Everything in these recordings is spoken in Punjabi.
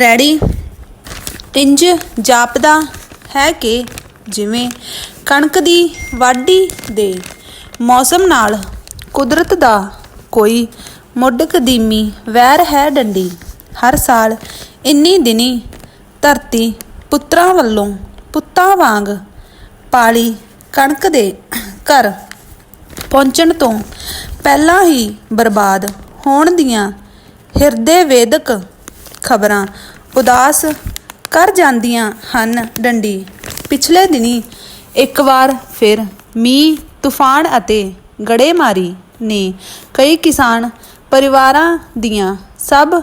ਰੈੜੀ ਇੰਜ ਜਾਪਦਾ ਹੈ ਕਿ ਜਿਵੇਂ ਕਣਕ ਦੀ ਵਾਢੀ ਦੇ ਮੌਸਮ ਨਾਲ ਕੁਦਰਤ ਦਾ ਕੋਈ ਮੁੱਢ ਕਦੀਮੀ ਵੈਰ ਹੈ ਡੰਡੀ। ਹਰ ਸਾਲ ਇੰਨੀ ਦਿਨੀ ਧਰਤੀ ਪੁੱਤਰਾਂ ਵੱਲੋਂ ਪੁੱਤਾਂ ਵਾਂਗ ਪਾਲੀ ਕਣਕ ਦੇ ਘਰ ਪਹੁੰਚਣ ਤੋਂ ਪਹਿਲਾਂ ਹੀ ਬਰਬਾਦ ਹੋਣ ਦੀਆਂ ਹਿਰਦੇ ਵੇਦਕ ਖਬਰਾਂ। ਉਦਾਸ ਕਰ ਜਾਂਦੀਆਂ ਹਨ ਡੰਡੀ। ਪਿਛਲੇ ਦਿਨੀ ਇੱਕ ਵਾਰ ਫਿਰ ਮੀਂਹ, ਤੂਫਾਨ ਅਤੇ ਗੜੇਮਾਰੀ ਨੇ ਕਈ ਕਿਸਾਨ ਪਰਿਵਾਰਾਂ ਦੀਆਂ ਸਭ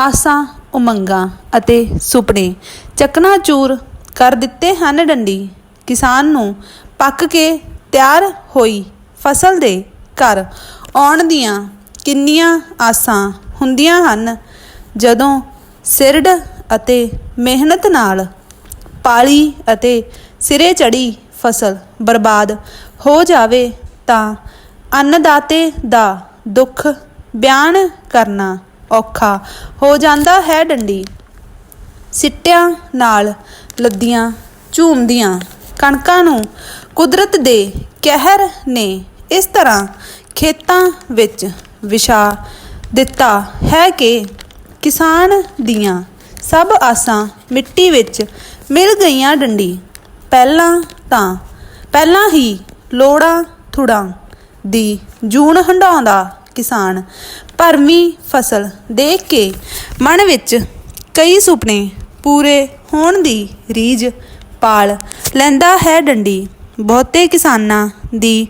ਆਸਾਂ, ਉਮੰਗਾਂ ਅਤੇ ਸੁਪਨੇ ਚਕਨਾਚੂਰ ਕਰ ਦਿੱਤੇ ਹਨ ਡੰਡੀ। ਕਿਸਾਨ ਨੂੰ ਪੱਕ ਕੇ ਤਿਆਰ ਹੋਈ ਫਸਲ ਦੇ ਘਰ ਆਉਣ ਦੀਆਂ ਕਿੰਨੀਆਂ ਆਸਾਂ ਹੁੰਦੀਆਂ ਹਨ। ਜਦੋਂ ਸਿਰਡ ਅਤੇ ਮਿਹਨਤ ਨਾਲ ਪਾਲੀ ਅਤੇ ਸਿਰੇ ਚੜੀ ਫਸਲ ਬਰਬਾਦ ਹੋ ਜਾਵੇ ਤਾਂ ਅੰਨਦਾਤੇ ਦਾ ਦੁੱਖ ਬਿਆਨ ਕਰਨਾ ਔਖਾ ਹੋ ਜਾਂਦਾ ਹੈ ਡੰਡੀ। ਸਿੱਟਿਆਂ ਨਾਲ ਲੱਦੀਆਂ, ਝੂਮਦੀਆਂ ਕਣਕਾਂ ਨੂੰ ਕੁਦਰਤ ਦੇ ਕਹਿਰ ਨੇ ਇਸ ਤਰ੍ਹਾਂ ਖੇਤਾਂ ਵਿੱਚ ਵਿਛਾ ਦਿੱਤਾ ਹੈ ਕਿ ਕਿਸਾਨ ਦੀਆਂ ਸਭ ਆਸਾਂ ਮਿੱਟੀ ਵਿੱਚ ਮਿਲ ਗਈਆਂ ਡੰਡੀ। ਪਹਿਲਾਂ ਤਾਂ ਪਹਿਲਾਂ ਹੀ ਲੋੜਾਂ ਥੁੜਾਂ ਦੀ ਜੂਨ ਹੰਡਾਉਂਦਾ ਕਿਸਾਨ ਭਰਮੀ ਫਸਲ ਦੇਖ ਕੇ ਮਨ ਵਿੱਚ ਕਈ ਸੁਪਨੇ ਪੂਰੇ ਹੋਣ ਦੀ ਰੀਝ ਪਾਲ ਲੈਂਦਾ ਹੈ ਡੰਡੀ। ਬਹੁਤੇ ਕਿਸਾਨਾਂ ਦੀ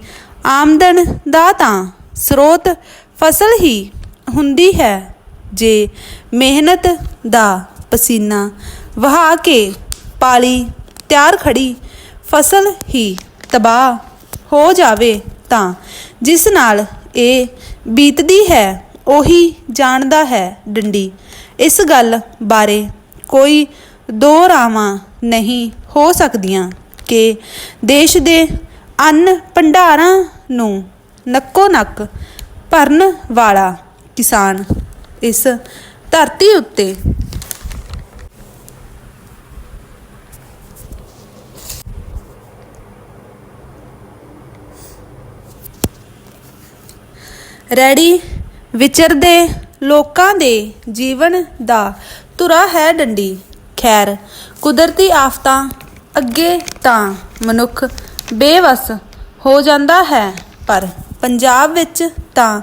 ਆਮਦਨ ਦਾ ਤਾਂ ਸਰੋਤ ਫਸਲ ਹੀ ਹੁੰਦੀ ਹੈ। ਜੇ ਮਿਹਨਤ ਦਾ ਪਸੀਨਾ ਵਹਾ ਕੇ ਪਾਲੀ ਤਿਆਰ ਖੜੀ ਫਸਲ ਹੀ ਤਬਾਹ ਹੋ ਜਾਵੇ ਤਾਂ ਜਿਸ ਨਾਲ ਇਹ ਬੀਤਦੀ ਹੈ, ਉਹੀ ਜਾਣਦਾ ਹੈ ਡੰਡੀ। ਇਸ ਗੱਲ ਬਾਰੇ ਕੋਈ ਦੋ ਰਾਵਾਂ ਨਹੀਂ ਹੋ ਸਕਦੀਆਂ ਕਿ ਦੇਸ਼ ਦੇ ਅੰਨ ਭੰਡਾਰਾਂ ਨੂੰ ਨੱਕੋ ਨੱਕ ਭਰਨ ਵਾਲਾ ਕਿਸਾਨ ਇਸ ਧਰਤੀ ਉੱਤੇ। ਰੈੜੀ ਵਿਚਰਦੇ ਲੋਕਾਂ ਦੇ ਜੀਵਨ ਦਾ ਧੁਰਾ ਹੈ ਡੰਡੀ। ਖੈਰ, ਕੁਦਰਤੀ ਆਫਤਾਂ ਅੱਗੇ ਤਾਂ ਮਨੁੱਖ ਬੇਵਸ ਹੋ ਜਾਂਦਾ ਹੈ, ਪਰ ਪੰਜਾਬ ਵਿੱਚ ਤਾਂ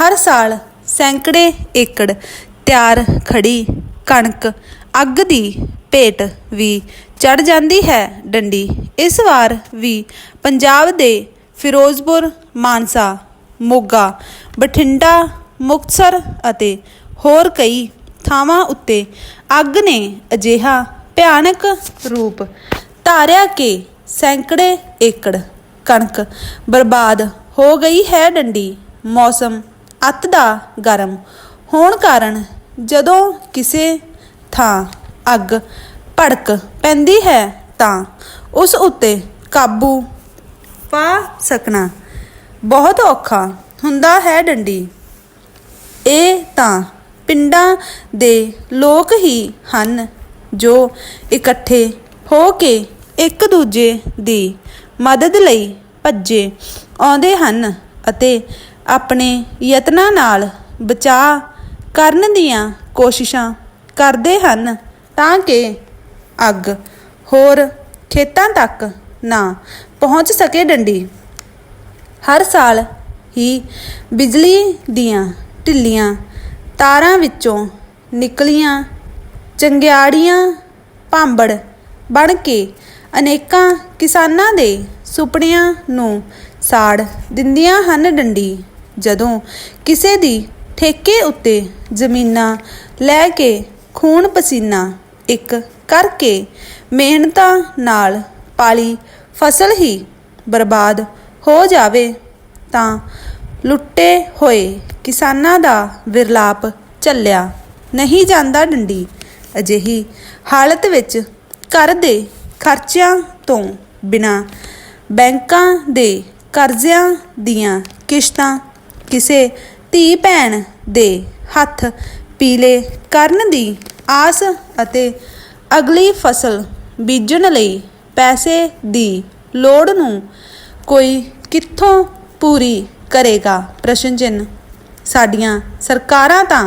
ਹਰ ਸਾਲ ਸੈਂਕੜੇ ਏਕੜ ਤਿਆਰ, ਖੜੀ, ਕਣਕ, ਅੱਗ ਦੀ ਭੇਟ ਵੀ ਚੜ ਜਾਂਦੀ ਹੈ ਡੰਡੀ। ਇਸ ਵਾਰ ਵੀ ਪੰਜਾਬ ਦੇ ਫਿਰੋਜ਼ਪੁਰ, ਮਾਨਸਾ, ਮੋਗਾ, ਬਠਿੰਡਾ, ਮੁਕਤਸਰ ਅਤੇ ਹੋਰ ਕਈ ਥਾਵਾਂ ਉੱਤੇ ਅੱਗ ਨੇ ਅਜਿਹਾ ਭਿਆਨਕ ਰੂਪ ਧਾਰਿਆ ਕਿ ਸੈਂਕੜੇ ਏਕੜ ਕਣਕ ਬਰਬਾਦ ਹੋ ਗਈ ਹੈ ਡੰਡੀ। ਮੌਸਮ ਅੱਤ ਦਾ ਗਰਮ ਹੋਣ ਕਾਰਨ ਜਦੋਂ ਕਿਸੇ ਥਾਂ ਅੱਗ, ਭੜਕ ਪੈਂਦੀ ਹੈ ਤਾਂ ਉਸ ਉੱਤੇ ਕਾਬੂ ਪਾ ਸਕਣਾ ਬਹੁਤ ਔਖਾ ਹੁੰਦਾ ਹੈ ਡੰਡੀ। ਇਹ ਤਾਂ ਪਿੰਡਾਂ ਦੇ ਲੋਕ ਹੀ ਹਨ ਜੋ ਇਕੱਠੇ ਹੋ ਕੇ ਇੱਕ ਦੂਜੇ ਦੀ ਮਦਦ ਲਈ ਭੱਜੇ ਆਉਂਦੇ ਹਨ ਅਤੇ ਆਪਣੇ ਯਤਨਾਂ ਨਾਲ ਬਚਾਅ ਕਰਨ ਦੀਆਂ ਕੋਸ਼ਿਸ਼ਾਂ ਕਰਦੇ ਹਨ ਤਾਂ ਕਿ ਅੱਗ ਹੋਰ ਖੇਤਾਂ ਤੱਕ ਨਾ ਪਹੁੰਚ ਸਕੇ ਡੰਡੀ। ਹਰ ਸਾਲ ਹੀ ਬਿਜਲੀ ਦੀਆਂ ਢਿੱਲੀਆਂ ਤਾਰਾਂ ਵਿੱਚੋਂ ਨਿਕਲੀਆਂ ਚੰਗਿਆੜੀਆਂ ਭਾਂਬੜ ਬਣ ਕੇ ਅਨੇਕਾਂ ਕਿਸਾਨਾਂ ਦੇ ਸੁਪਨਿਆਂ ਨੂੰ ਸਾੜ ਦਿੰਦੀਆਂ ਹਨ ਡੰਡੀ। ਜਦੋਂ ਕਿਸੇ ਦੀ ਠੇਕੇ ਉੱਤੇ ਜ਼ਮੀਨਾਂ ਲੈ ਕੇ ਖੂਨ ਪਸੀਨਾ ਇੱਕ ਕਰਕੇ ਮਿਹਨਤਾਂ ਨਾਲ ਪਾਲੀ ਫਸਲ ਹੀ ਬਰਬਾਦ ਹੋ ਜਾਵੇ ਤਾਂ ਲੁੱਟੇ ਹੋਏ ਕਿਸਾਨਾਂ ਦਾ ਵਿਰਲਾਪ ਚੱਲਿਆ ਨਹੀਂ ਜਾਂਦਾ ਡੰਡੀ। ਅਜਿਹੀ ਹਾਲਤ ਵਿੱਚ ਘਰ ਦੇ ਖਰਚਿਆਂ ਤੋਂ ਬਿਨਾ ਬੈਂਕਾਂ ਦੇ ਕਰਜ਼ਿਆਂ ਦੀਆਂ ਕਿਸ਼ਤਾਂ ਕਿਸੇ ਧੀ ਭੈਣ ਦੇ ਹੱਥ ਪੀਲੇ ਕਰਨ ਦੀ ਆਸ ਅਤੇ ਅਗਲੀ ਫਸਲ ਬੀਜਣ ਲਈ ਪੈਸੇ ਦੀ ਲੋੜ ਨੂੰ ਕੋਈ ਕਿੱਥੋਂ ਪੂਰੀ ਕਰੇਗਾ? ਪ੍ਰਸ਼ਨ ਚਿੰਨ੍ਹ। ਸਾਡੀਆਂ ਸਰਕਾਰਾਂ ਤਾਂ